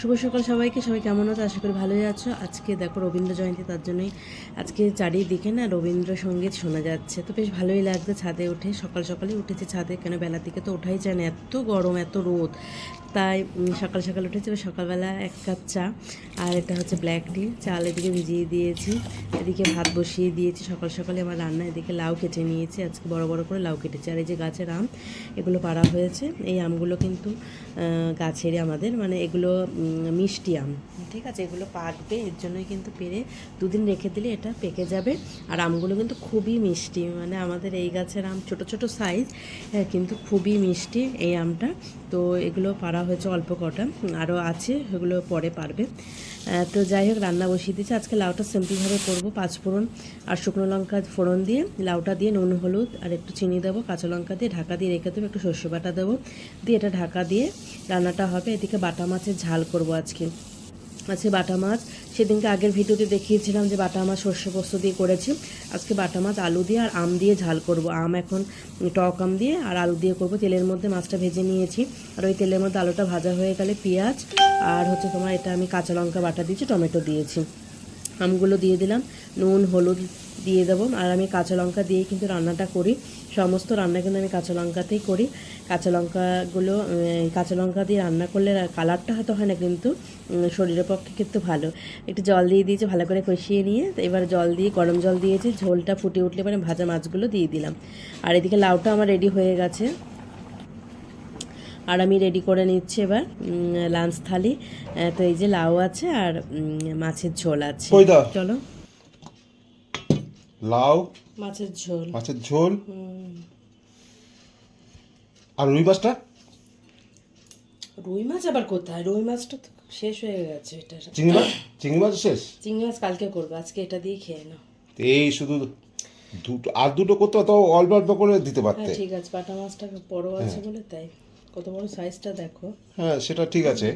শুভ সকাল সবাইকে, সবাই কেমন আছো? আশা করি ভালোই আছো। আজকে দেখো রবীন্দ্র জয়ন্তী, তার জন্যই আজকে চারিদিকে না রবীন্দ্রসঙ্গীত শোনা যাচ্ছে। তো বেশ ভালোই লাগছে ছাদে উঠে। সকাল সকালে উঠেছে ছাদে, কেন বেলার দিকে তো ওঠাই যায় না। এত গরম, এত রোদ। তাই সকাল সকাল উঠেছে সকালবেলা এক কাপ চা। আর এটা হচ্ছে ব্ল্যাক টি। চাল এদিকে ভিজিয়ে দিয়েছি, এদিকে ভাত বসিয়ে দিয়েছি। সকাল সকালে আমার রান্না, এদিকে লাউ কেটে নিয়েছি। আজকে বড় বড় করে লাউ কেটেছি। আর এই যে গাছের আম, এগুলো পাড়া হয়েছে। এই আমগুলো কিন্তু গাছেরই আমাদের। মানে এগুলো মিষ্টি আম। ঠিক আছে, এগুলো পাকবে, এর জন্যই কিন্তু পেরে দুদিন রেখে দিলে এটা পেকে যাবে। আর আমগুলো কিন্তু খুবই মিষ্টি মানে আমাদের এই গাছের আম ছোট ছোট সাইজ হ্যাঁ কিন্তু খুবই মিষ্টি এই আমটা। তো এগুলো পাড়া হয়েছে অল্প কটা, আরও আছে, এগুলো পরে পারবে। তো যাই হোক, রান্না বসিয়ে দিয়েছি। আজকে লাউটা সিম্পলভাবে করব, পাঁচ ফোড়ন আর শুকনো লঙ্কা ফোড়ন দিয়ে। লাউটা দিয়ে নুন, হলুদ আর একটু চিনি দেবো, কাঁচা লঙ্কা দিয়ে ঢাকা দিয়ে রেখে দেবো, একটু সর্ষে বাটা দেবো। দিয়ে এটা ঢাকা দিয়ে রান্নাটা হবে। এদিকে বাটা মাছের ঝাল করব আজকে। আজকে বাটা মাছ। সেদিনকে আগের ভিডিওতে দেখিয়েছিলাম যে বাটা মাছ সর্ষে পোস্ত দিয়ে করেছি। আজকে বাটা মাছ আলু দিয়ে আর আম দিয়ে ঝাল করব। আম এখন টক আম দিয়ে আর আলু দিয়ে করব। তেলের মধ্যে মাছটা ভেজে নিয়েছি। আর ওই তেলের মধ্যে আলুটা ভাজা হয়ে গেলে পেঁয়াজ আর হচ্ছে তোমার এটা আমি কাঁচা লঙ্কা বাটা দিয়েছি, টমেটো দিয়েছি। আমগুলো দিয়ে দিলাম, নুন, হলুদ দিয়ে দেবো। আর আমি কাঁচা লঙ্কা দিয়েই কিন্তু রান্নাটা করি। সমস্ত রান্না কিন্তু আমি কাঁচা লঙ্কাতেই করি। কাঁচা লঙ্কাগুলো কাঁচা লঙ্কা দিয়ে রান্না করলে কালারটা হয়তো হয় না কিন্তু শরীরের পক্ষে কিন্তু ভালো। একটু জল দিয়ে দিয়েছি ভালো করে কষিয়ে নিয়ে এবার জল দিয়ে গরম জল দিয়েছি ঝোলটা ফুটে উঠলে পরে ভাজা মাছগুলো দিয়ে দিলাম। আর এদিকে লাউটা আমার রেডি হয়ে গেছে। আর আমি রেডি করে নিচ্ছি এবার লাঞ্চ থালি। তো এই যে লাউ আছে আর মাছের ঝোল আছে। চলো। লাউ মাছের ঝোল। মাছের ঝোল। আর রুই মাছটা? রুই মাছ আবার কোথায়? রুই মাছটা তো শেষ হয়ে গেছে এটা। চিংড়ি মাছ? চিংড়ি মাছ শেষ? চিংড়ি মাছ কালকে করব আজকে এটা দিয়ে খেয়ে নাও। এই শুধু দুটো আর দুটো করতে তো অল্প অল্প করে দিতে হ্যাঁ পারতে ঠিক আছে পাটা মাছটা বড় আছে বলে তাই কত বড় সাইজটা দেখো। হ্যাঁ সেটা ঠিক আছে।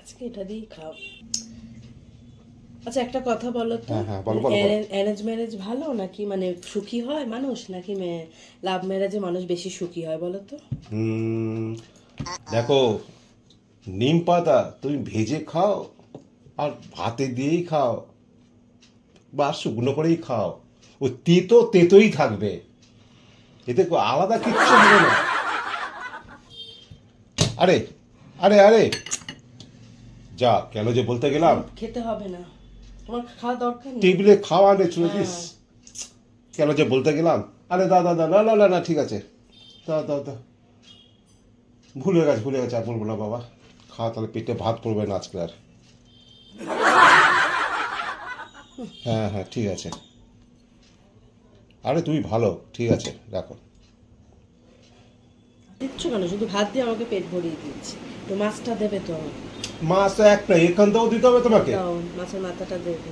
আজকে এটা দিয়েই খাও। আচ্ছা একটা কথা বলো তো। হ্যাঁ, হ্যাঁ। অ্যারেঞ্জ ম্যারেজ ভালো নাকি মানে সুখী হয় মানুষ নাকি লাভ ম্যারেজে মানুষ বেশি সুখী হয় বলো তো? দেখো নিম পাতা তুমি ভেজে খাও আর ভাতে দিয়েই খাও বা শুকনো করেই খাও। ও তেতো তেতোই থাকবে। এতে আলাদা কিচ্ছু হবে না। আরে আরে আরে। যা কেন যে বলতে গেলাম? খেতে হবে না। তোমার খাওয়া দরকার টেবিলে খাওয়া চলেছিস কেন যে বলতে গেলাম? আরে দা দাদা না না না না ঠিক আছে। দা দা দা ভুলে গেছে ভুলে গেছে আর বলব না বাবা। খাওয়া তাহলে পেটে ভাত পড়বে না আজকে আর। হ্যাঁ হ্যাঁ ঠিক আছে। আরে তুমি ভালো ঠিক আছে রাখো। দিচ্ছ কেন? শুধু ভাত দিয়ে আমাকে পেট ভরিয়ে দিচ্ছি তো মাছটা দেবে তো আমাকে। মাছ তো একটা এখান থেকেও দিতে হবে তোমাকে? দাও মাছের মাথাটা দেবে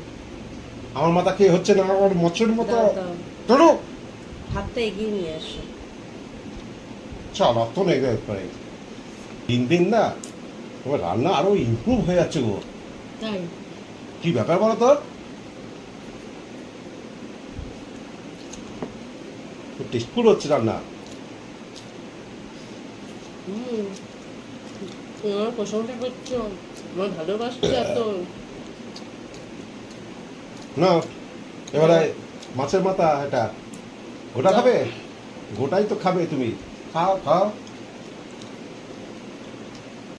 আমার মাথা খেয়ে হচ্ছে না আমার মৎস্যের মতো। দাও দাও। চলো হাতটা এগিয়ে নিয়ে আসো। চলো তো নেই করে দিন দিন না তোমার রান্না আরও ইমপ্রুভ হয়ে যাচ্ছে গো। তাই? কি ব্যাপার বলো তো? টেস্টফুল হচ্ছে রান্না। হুম। তোমার প্রশংসা করছ আমার ভালোবাসছো এত। না এবারে মাছের মাথা এটা। গোটা খাবে? গোটাই তো খাবে তুমি। খাও খাও।